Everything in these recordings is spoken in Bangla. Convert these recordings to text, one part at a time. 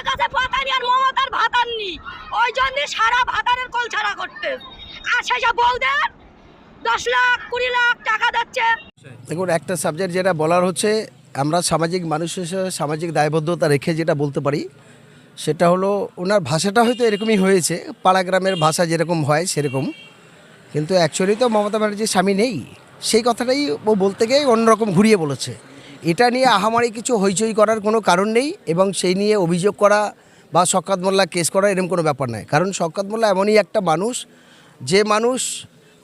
মমতার কাছে আর মমতার ওই জন্য সারা ভাতারের কল ছাড়া করতে। আর দশ লাখ, কুড়ি লাখ টাকা দিচ্ছে। দেখুন, একটা সাবজেক্ট যেটা বলার হচ্ছে, আমরা সামাজিক মানুষ হিসেবে সামাজিক দায়বদ্ধতা রেখে যেটা বলতে পারি, সেটা হলো ওনার ভাষাটা হয়তো এরকমই হয়েছে পাড়া গ্রামের ভাষা যেরকম হয় সেরকম। কিন্তু অ্যাকচুয়ালি তো মমতা ব্যানার্জির স্বামী নেই। সেই কথাটাই ও বলতে গিয়ে অন্যরকম ঘুরিয়ে বলেছে। এটা নিয়ে আহামারি কিছু হইচই করার কোনো কারণ নেই এবং সেই নিয়ে অভিযোগ করা বা শকাত মোল্লা কেস করা এরকম কোনো ব্যাপার নয়। কারণ শকাত মোল্লা এমনই একটা মানুষ, যে মানুষ,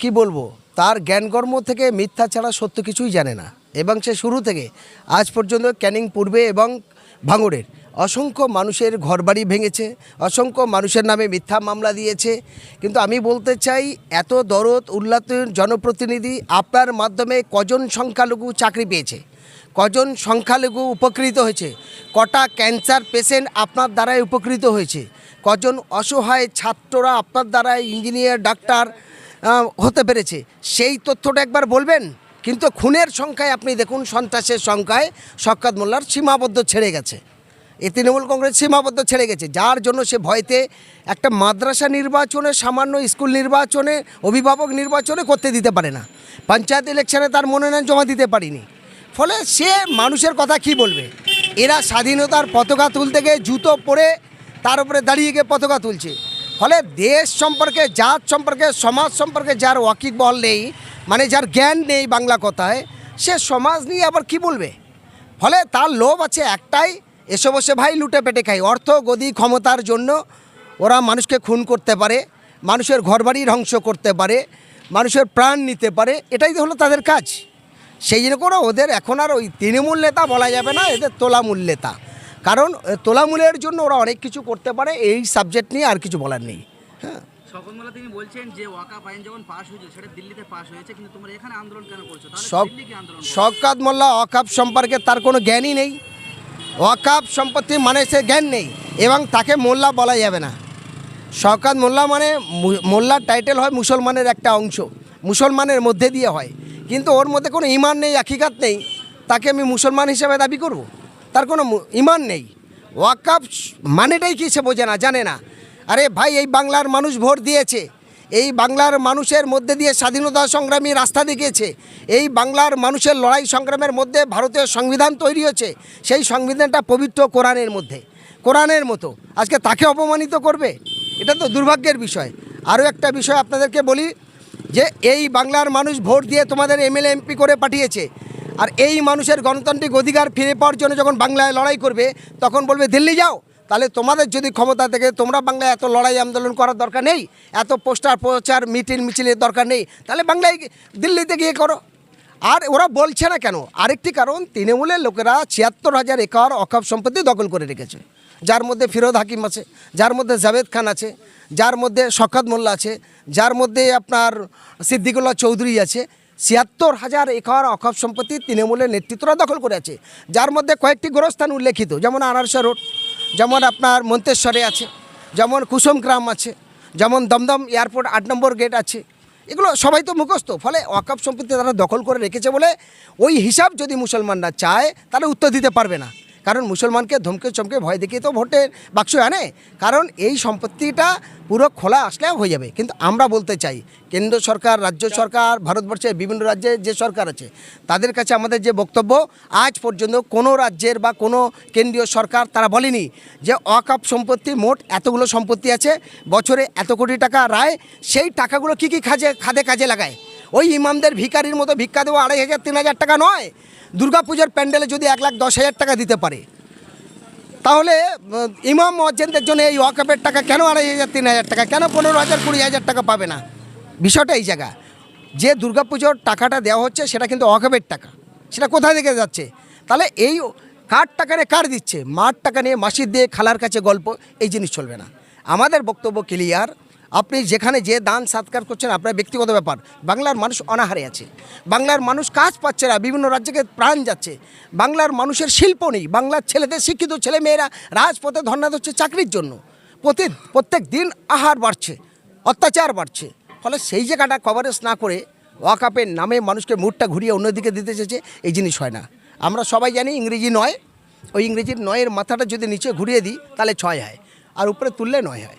কি বলব, তার জ্ঞানকর্ম থেকে মিথ্যা ছাড়া সত্য কিছুই জানে না এবং সে শুরু থেকে আজ পর্যন্ত ক্যানিং পূর্বে এবং ভাঙড়ের। অসংখ্য মানুষের ঘরবাড়ি ভেঙেছে, অসংখ্য মানুষের নামে মিথ্যা মামলা দিয়েছে। কিন্তু আমি বলতে চাই, এত দরদ উল্লাত জনপ্রতিনিধি আপনার মাধ্যমে কজন সংখ্যালঘু চাকরি পেয়েছে? কজন সংখ্যালঘু উপকৃত হয়েছে? কটা ক্যান্সার পেশেন্ট আপনার দ্বারাই উপকৃত হয়েছে? কজন অসহায় ছাত্ররা আপনার দ্বারাই ইঞ্জিনিয়ার, ডাক্তার হতে পেরেছে? সেই তথ্যটা একবার বলবেন? কিন্তু খুনের সংখ্যায় আপনি দেখুন, সন্ত্রাসের সংখ্যায় শক্কাত মোল্লার সীমাবদ্ধ ছেড়ে গেছে। এই তৃণমূল কংগ্রেস সীমাবদ্ধ ছেড়ে গেছে। যার জন্য সে ভয়তে একটা মাদ্রাসা নির্বাচনে, সামান্য স্কুল নির্বাচনে, অভিভাবক নির্বাচনে করতে দিতে পারে না। পঞ্চায়েত ইলেকশনে তার মনোনয়ন জমা দিতে পারিনি। ফলে সে মানুষের কথা কি বলবে? এরা স্বাধীনতার পতাকা তুলতে গিয়ে জুতো পরে তার উপরে দাঁড়িয়ে গিয়ে পতাকা তুলছে। ফলে দেশ সম্পর্কে, জাত সম্পর্কে, সমাজ সম্পর্কে যার ওয়াকিক বল নেই মানে যার জ্ঞান নেই বাংলা কথায়, সে সমাজ নিয়ে আবার কি বলবে? ফলে তার লোভ আছে একটাই এসে বসে ভাই লুটে পেটে খাই অর্থ, গদি, ক্ষমতার জন্য ওরা মানুষকে খুন করতে পারে, মানুষের ঘরবাড়ি ধ্বংস করতে পারে, মানুষের প্রাণ নিতে পারে, এটাই তো হলো তাদের কাজ। সেই জন্য করে ওদের এখন আর ওই তৃণমূল নেতা বলা যাবে না এদের তোলামূল নেতা। কারণ তোলামূলের জন্য ওরা অনেক কিছু করতে পারে এই সাবজেক্ট নিয়ে আর কিছু বলার নেই। হ্যাঁ। শপথমালা তিনি বলছেন যে ওয়াকাফ আইন যখন পাশ হয়েছিল সেটা দিল্লিতে পাশ হয়েছে কিন্তু তোমরা এখানে আন্দোলন কেন করছ? তাহলে সব দিল্লি কি আন্দোলন করবে? শওকাত মোল্লা অকাপ সম্পর্কে তার কোনো জ্ঞানই নেই। ওয়াকাপ সম্পত্তি মানে সে জ্ঞান নেই এবং তাকে মোল্লা বলা যাবে না। শওকাত মোল্লা মানে মোল্লার টাইটেল হয় মুসলমানের একটা অংশ। মুসলমানের মধ্যে দিয়ে হয়। কিন্তু ওর মধ্যে কোনো ইমান নেই আকিকাত নেই। তাকে আমি মুসলমান হিসেবে দাবি করব। তার কোনো ইমান নেই। ওয়াকাপ মানেটাই কি সে বোঝে না, জানে না। আরে ভাই, এই বাংলার মানুষ ভোট দিয়েছে। এই বাংলার মানুষের মধ্যে দিয়ে স্বাধীনতা সংগ্রামী রাস্তা দেখিয়েছে। এই বাংলার মানুষের লড়াই সংগ্রামের মধ্যে ভারতীয় সংবিধান তৈরি হয়েছে। সেই সংবিধানটা পবিত্র কোরআনের মধ্যে। কোরআনের মতো। আজকে তাকে অপমানিত করবে? এটা তো দুর্ভাগ্যের বিষয়। আরও একটা বিষয় আপনাদেরকে বলি যে এই বাংলার মানুষ ভোট দিয়ে তোমাদের এমএলএ, এমপি করে পাঠিয়েছে। আর এই মানুষের গণতান্ত্রিক অধিকার ফিরে পাওয়ার জন্য যখন বাংলায় লড়াই করবে, তখন বলবে, দিল্লি যাও। তাহলে তোমাদের যদি ক্ষমতা থেকে তোমরা বাংলায় এত লড়াই আন্দোলন করার দরকার নেই, এত পোস্টার, প্রচার, মিটিং, মিছিলের দরকার নেই, তাহলে বাংলায় দিল্লিতে গিয়ে করো। আর ওরা বলছে না কেন? আরেকটি কারণ, তৃণমূলের লোকেরা ছিয়াত্তর হাজার একর অকাপ সম্পত্তি দখল করে রেখেছে। যার মধ্যে ফিরোজ হাকিম আছে, যার মধ্যে জাভেদ খান আছে, যার মধ্যে শখাত মোল্লা আছে, যার মধ্যে আপনার সিদ্দিকুল্লাহ চৌধুরী আছে, ছিয়াত্তর হাজার একর অকাপ সম্পত্তি তৃণমূলের নেতৃত্বরা দখল করে আছে। যার মধ্যে কয়েকটি গোরস্থান উল্লেখিত, যেমন আনারসা রোড, যেমন আপনার মন্তেশ্বরে আছে, যেমন কুসুম গ্রাম আছে, যেমন দমদম এয়ারপোর্ট আট নম্বর গেট আছে। এগুলো সবাই তো মুখস্থ, ফলে ওয়াকাপ সম্পত্তি তারা দখল করে রেখেছে বলে ওই হিসাব যদি মুসলমানরা চায়, তাহলে উত্তর দিতে পারবে না। কারণ মুসলমানকে ধমকে চমকে ভয় দেখিয়ে তো ভোটের বাক্স আনে। কারণ এই সম্পত্তিটা পুরো খোলা আসলে হয়ে যাবে। কিন্তু আমরা বলতে চাই, কেন্দ্র সরকার, রাজ্য সরকার, ভারতবর্ষের বিভিন্ন রাজ্যে যে সরকার আছে, তাদের কাছে আমাদের যে বক্তব্য, আজ পর্যন্ত কোনো রাজ্যের বা কোনো কেন্দ্রীয় সরকার তারা বলেনি যে অকাপ সম্পত্তি, মোট এতগুলো সম্পত্তি আছে, বছরে এত কোটি টাকা রায় সেই টাকাগুলো কি কি কাজে খাদে কাজে লাগায়? ওই ইমামদের ভিকারির মতো ভিক্ষা দেওয়া আড়াই হাজার, তিন হাজার টাকা নয়। দুর্গাপূজার প্যান্ডেলে যদি এক লাখ দশ হাজার টাকা দিতে পারে, তাহলে ইমাম মজ্জেনদের জন্য এই ওয়াকাপের টাকা কেন আড়াই হাজার, তিন হাজার টাকা, কেন পনেরো হাজার, কুড়ি হাজার টাকা পাবে না? বিষয়টা এই জায়গা। যে দুর্গাপুজোর টাকাটা দেওয়া হচ্ছে, সেটা কিন্তু ওয়াকাপের টাকা। সেটা কোথায় থেকে যাচ্ছে? তাহলে এই কার টাকা নিয়ে কার দিচ্ছে? মার টাকা নিয়ে মাসির দিয়ে খালার কাছে গল্প, এই জিনিস চলবে না। আমাদের বক্তব্য ক্লিয়ার আপনি যেখানে যে দান সৎকার করছেন, আপনার ব্যক্তিগত ব্যাপার। বাংলার মানুষ অনাহারে আছে। বাংলার মানুষ কাজ পাচ্ছে না, বিভিন্ন রাজ্যকে প্রাণ যাচ্ছে। বাংলার মানুষের শিল্প নেই। বাংলার ছেলেদের শিক্ষিত ছেলে মেয়েরা রাজপথে ধর্ণা দিচ্ছে চাকরির জন্য। প্রতি, প্রত্যেক দিন আহার বাড়ছে, অত্যাচার বাড়ছে। ফলে সেই জায়গাটা কভারেজ না করে ওয়াকাপের নামে মানুষকে মুডটা ঘুরিয়ে অন্যদিকে দিতে চেয়েছে, এই জিনিস হয় না। আমরা সবাই জানি ইংরেজি নয়। ওই ইংরেজির নয়ের মাথাটা যদি নিচে ঘুরিয়ে দিই, তাহলে ছয় হয়। আর উপরে তুললে নয় হয়।